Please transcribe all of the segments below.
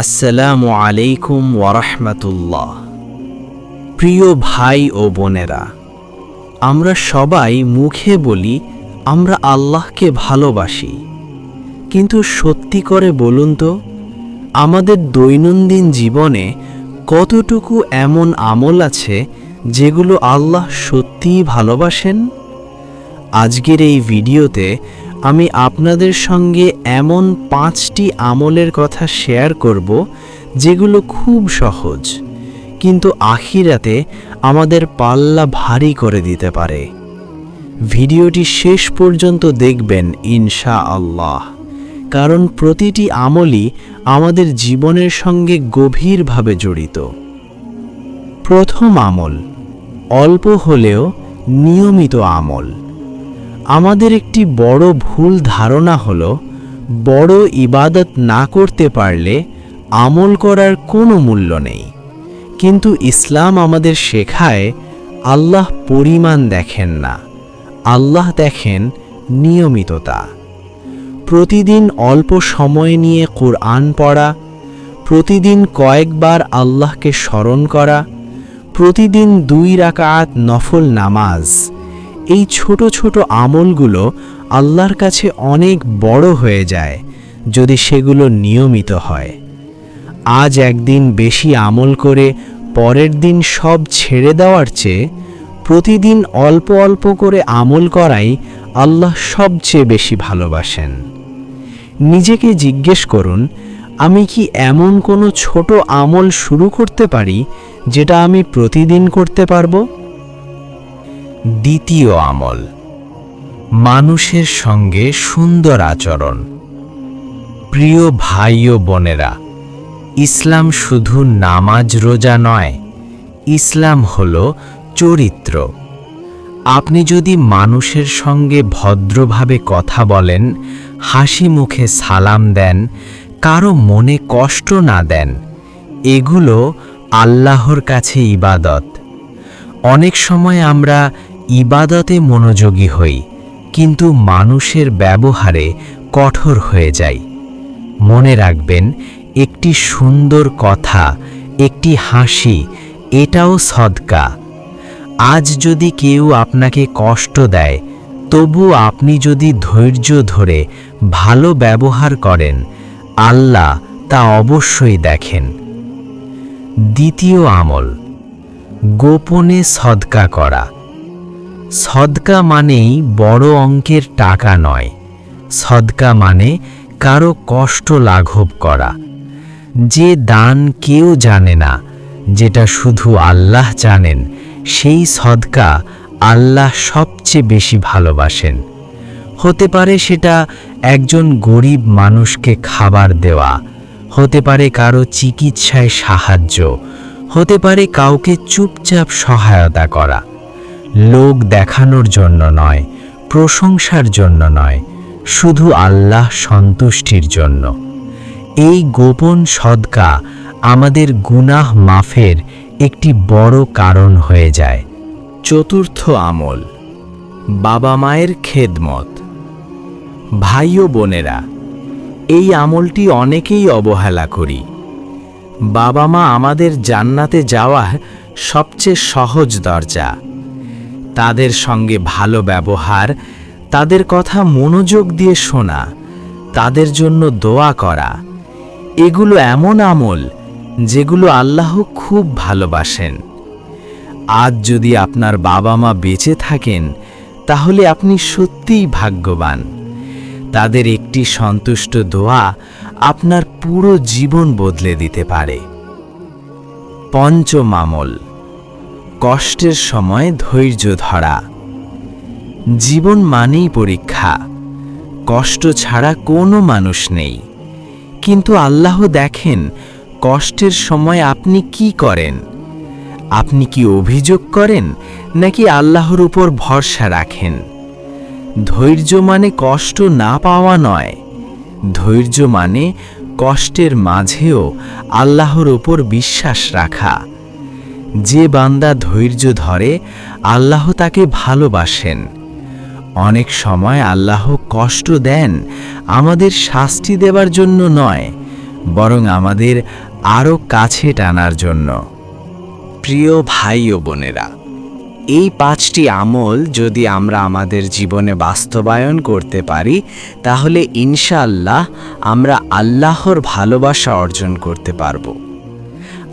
আসসালামু আলাইকুম ওয়ারহমাতুল্লাহ। প্রিয় ভাই ও বোনেরা, আমরা সবাই মুখে বলি, আমরা আল্লাহকে ভালোবাসি। কিন্তু সত্যি করে বলুন তো, আমাদের দৈনন্দিন জীবনে কতটুকু এমন আমল আছে যেগুলো আল্লাহ সত্যিই ভালোবাসেন? আজকের এই ভিডিওতে আমি আপনাদের সঙ্গে এমন পাঁচটি আমলের কথা শেয়ার করব যেগুলো খুব সহজ, কিন্তু আখিরাতে আমাদের পাল্লা ভারী করে দিতে পারে। ভিডিওটি শেষ পর্যন্ত দেখবেন ইনশা আল্লাহ কারণ প্রতিটি আমলই আমাদের জীবনের সঙ্গে গভীরভাবে জড়িত। প্রথম আমল, অল্প হলেও নিয়মিত আমল। আমাদের একটি বড় ভুল ধারণা হলো বড় ইবাদত না করতে পারলে আমল করার কোনো মূল্য নেই। কিন্তু ইসলাম আমাদের শেখায়, আল্লাহ পরিমাণ দেখেন না। আল্লাহ দেখেন নিয়মিততা। প্রতিদিন অল্প সময় নিয়ে কোরআন পড়া, প্রতিদিন কয়েকবার আল্লাহকে স্মরণ করা, প্রতিদিন দুই রাকাত নফল নামাজ এই ছোট ছোট আমলগুলো আল্লাহর কাছে অনেক বড় হয়ে যায় যদি সেগুলো নিয়মিত হয়। আজ একদিন বেশি আমল করে পরের দিন সব ছেড়ে দেওয়ার চেয়ে প্রতিদিন অল্প অল্প করে আমল করাই আল্লাহ সবচেয়ে বেশি ভালোবাসেন। নিজেকে জিজ্ঞেস করুন, আমি কি এমন কোনো ছোট আমল শুরু করতে পারি যেটা আমি প্রতিদিন করতে পারব? দ্বিতীয় আমল, মানুষের সঙ্গে সুন্দর আচরণ। প্রিয় ভাই ও বোনেরা, ইসলাম শুধু নামাজ রোজা নয়, ইসলাম হল চরিত্র। আপনি যদি মানুষের সঙ্গে ভদ্রভাবে কথা বলেন, হাসি মুখে সালাম দেন, কারও মনে কষ্ট না দেন, এগুলো আল্লাহর কাছে ইবাদত। অনেক সময় আমরা ইবাদতে মনোযোগী হই, কিন্তু মানুষের ব্যবহারে কঠোর হয়ে যাই। মনে রাখবেন, একটি সুন্দর কথা, একটি হাসি, এটাও সদকা। আজ যদি কেউ আপনাকে কষ্ট দেয়, তবু আপনি যদি ধৈর্য ধরে ভালো ব্যবহার করেন, আল্লাহ তা অবশ্যই দেখেন। দ্বিতীয় আমল, গোপনে সদকা করা। সদকা মানেই বড় অঙ্কের টাকা নয়। সদকা মানে কারও কষ্ট লাঘব করা। যে দান কেউ জানে না, যেটা শুধু আল্লাহ জানেন, সেই সদকা আল্লাহ সবচেয়ে বেশি ভালোবাসেন। হতে পারে সেটা একজন গরিব মানুষকে খাবার দেওয়া, হতে পারে কারও চিকিৎসায় সাহায্য, হতে পারে কাউকে চুপচাপ সহায়তা করা। লোক দেখানোর জন্য নয়, প্রশংসার জন্য নয়, শুধু আল্লাহ সন্তুষ্টির জন্য। এই গোপন সদকা আমাদের গুনাহ মাফের একটি বড় কারণ হয়ে যায়। চতুর্থ আমল, বাবা মায়ের খেদমত। ভাই ও বোনেরা, এই আমলটি অনেকেই অবহেলা করি। বাবা মা আমাদের জান্নাতে যাওয়ার সবচেয়ে সহজ দরজা। তাদের সঙ্গে ভালো ব্যবহার, তাদের কথা মনোযোগ দিয়ে শোনা, তাদের জন্য দোয়া করা। এগুলো এমন আমল যেগুলো আল্লাহ খুব ভালোবাসেন। আজ যদি আপনার বাবা মা বেঁচে থাকেন, তাহলে আপনি সত্যিই ভাগ্যবান। তাদের একটি সন্তুষ্ট দোয়া আপনার পুরো জীবন বদলে দিতে পারে। পঞ্চম আমল। কষ্টের সময় ধৈর্য ধরা। জীবন মানেই পরীক্ষা। কষ্ট ছাড়া কোনো মানুষ নেই। কিন্তু আল্লাহ দেখেন কষ্টের সময় আপনি কি করেন। আপনি কি অভিযোগ করেন নাকি আল্লাহর উপর ভরসা রাখেন? ধৈর্য মানে কষ্ট না পাওয়া নয়। ধৈর্য মানে কষ্টের মাঝেও আল্লাহর ওপর বিশ্বাস রাখা। যে বান্দা ধৈর্য ধরে, আল্লাহ তাকে ভালোবাসেন। অনেক সময় আল্লাহ কষ্ট দেন, আমাদের শাস্তি দেবার জন্য নয়, বরং আমাদের আরও কাছে টানার জন্য। প্রিয় ভাই ও বোনেরা, এই পাঁচটি আমল যদি আমরা আমাদের জীবনে বাস্তবায়ন করতে পারি, তাহলে ইনশাআল্লাহ আমরা আল্লাহর ভালোবাসা অর্জন করতে পারব।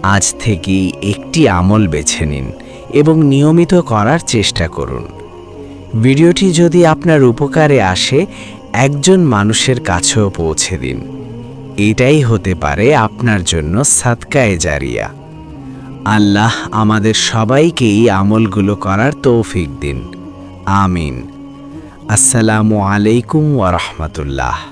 আজ থেকেই একটি আমল বেছে নিন এবং নিয়মিত করার চেষ্টা করুন। ভিডিওটি যদি আপনার উপকারে আসে, একজন মানুষের কাছেও পৌঁছে দিন। এটাই হতে পারে আপনার জন্য সাদকায়ে জারিয়া। আল্লাহ আমাদের সবাইকে এই আমলগুলো করার তৌফিক দিন। আমিন। আসসালামু আলাইকুম ওয়া রাহমাতুল্লাহ।